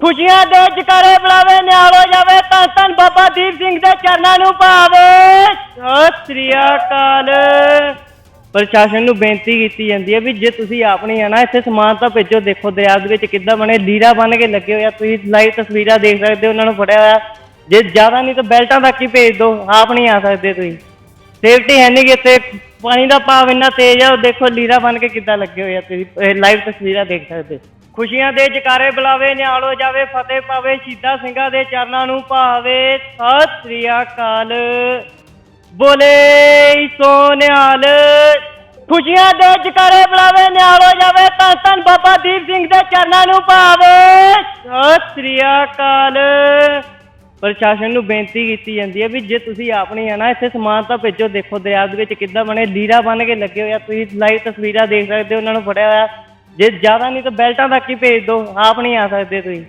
ਖੁਸ਼ੀਆਂ ਦੇ ਜਕਾਰੇ ਬੁਲਾਵੇ, ਨਿਹਾਲ ਜਾਵੇ, ਤਾਂ ਧੰਨ ਬਾਬਾ ਦੀਪ ਸਿੰਘ ਦੇ ਚਰਨਾਂ ਨੂੰ ਭਾਵੇ। ਸਤਿ ਸ੍ਰੀ ਅਕਾਲ। ਪ੍ਰਸ਼ਾਸਨ ਨੂੰ ਬੇਨਤੀ ਕੀਤੀ ਜਾਂਦੀ ਹੈ ਵੀ ਜੇ ਤੁਸੀਂ ਆਪ ਨਹੀਂ ਆਣਾ ਇੱਥੇ ਸਮਾਨ ਤਾਂ ਭੇਜੋ। ਦੇਖੋ ਦਰਿਆ ਦੇ ਵਿੱਚ ਕਿੱਦਾਂ ਬਣੇ ਲੀਰਾ ਬਣ ਕੇ ਲੱਗੇ ਹੋਏ ਤੁਸੀਂ ਲਾਈਵ ਤਸਵੀਰਾਂ ਦੇਖ ਸਕਦੇ ਹੋ, ਉਹਨਾਂ ਨੂੰ ਫੜਿਆ ਹੋਇਆ। ਜੇ ਜ਼ਿਆਦਾ ਨਹੀਂ ਤਾਂ ਬੈਲਟਾਂ ਤੱਕ ਹੀ ਭੇਜ ਦਿਓ, ਆਪ ਨਹੀਂ ਆ ਸਕਦੇ ਤੁਸੀਂ। ਸੇਫਟੀ ਹੈ ਨਹੀਂ ਕਿ ਇੱਥੇ ਪਾਣੀ ਦਾ ਭਾਵ ਇੰਨਾ ਤੇਜ਼ ਆ, ਉਹ ਦੇਖੋ ਲੀਰਾ ਬਣ ਕੇ ਕਿੱਦਾਂ ਲੱਗੇ ਹੋਏ ਆ ਤੁਸੀਂ। ਲਾਈਵ ਤਸਵੀਰਾਂ ਦੇਖ ਸਕਦੇ ਹੋ। ਖੁਸ਼ੀਆਂ ਦੇ ਜਕਾਰੇ ਬੁਲਾਵੇ, ਨਿਹਾਲ ਹੋ ਜਾਵੇ, ਫਤਿਹ ਪਾਵੇ, ਸ਼ਹੀਦਾਂ ਸਿੰਘਾਂ ਦੇ ਚਰਨਾਂ ਨੂੰ ਭਾਵੇ। ਸਤਿ ਸ੍ਰੀ ਅਕਾਲ। ਬੋਲੇ ਸੋ ਨਿਹਾਲ। ਖੁਸ਼ੀਆਂ ਦੇ ਜਕਾਰੇ ਬੁਲਾਵੇ, ਨਿਹਾਲ ਜਾਵੇ, ਤਾਂ ਧੰਨ ਬਾਬਾ ਦੀਪ ਸਿੰਘ ਦੇ ਚਰਨਾਂ ਨੂੰ ਭਾਵੇ। ਸਤਿ ਸ੍ਰੀ ਅਕਾਲ। ਪ੍ਰਸ਼ਾਸਨ ਨੂੰ ਬੇਨਤੀ ਕੀਤੀ ਜਾਂਦੀ ਹੈ ਵੀ ਜੇ ਤੁਸੀਂ ਆਪਣੀ ਨਹੀਂ ਆਣਾ ਇੱਥੇ ਸਮਾਨ ਤਾਂ ਭੇਜੋ। ਦੇਖੋ, ਦਰਿਆ ਦੇ ਵਿੱਚ ਕਿੱਦਾਂ ਬਣੇ ਲੀਰਾ ਬਣ ਕੇ ਲੱਗੇ ਹੋਏ ਆ। ਤੁਸੀਂ ਲਾਈਵ ਤਸਵੀਰਾਂ ਦੇਖ ਸਕਦੇ ਹੋ, ਉਹਨਾਂ ਨੂੰ ਫੜਿਆ ਹੋਇਆ। ਜੇ ਜ਼ਿਆਦਾ ਨਹੀਂ ਤਾਂ ਬੈਲਟਾਂ ਤੱਕ ਹੀ ਭੇਜ ਦਿਓ ਆਪ ਨਹੀਂ ਆ ਸਕਦੇ ਤੁਸੀਂ।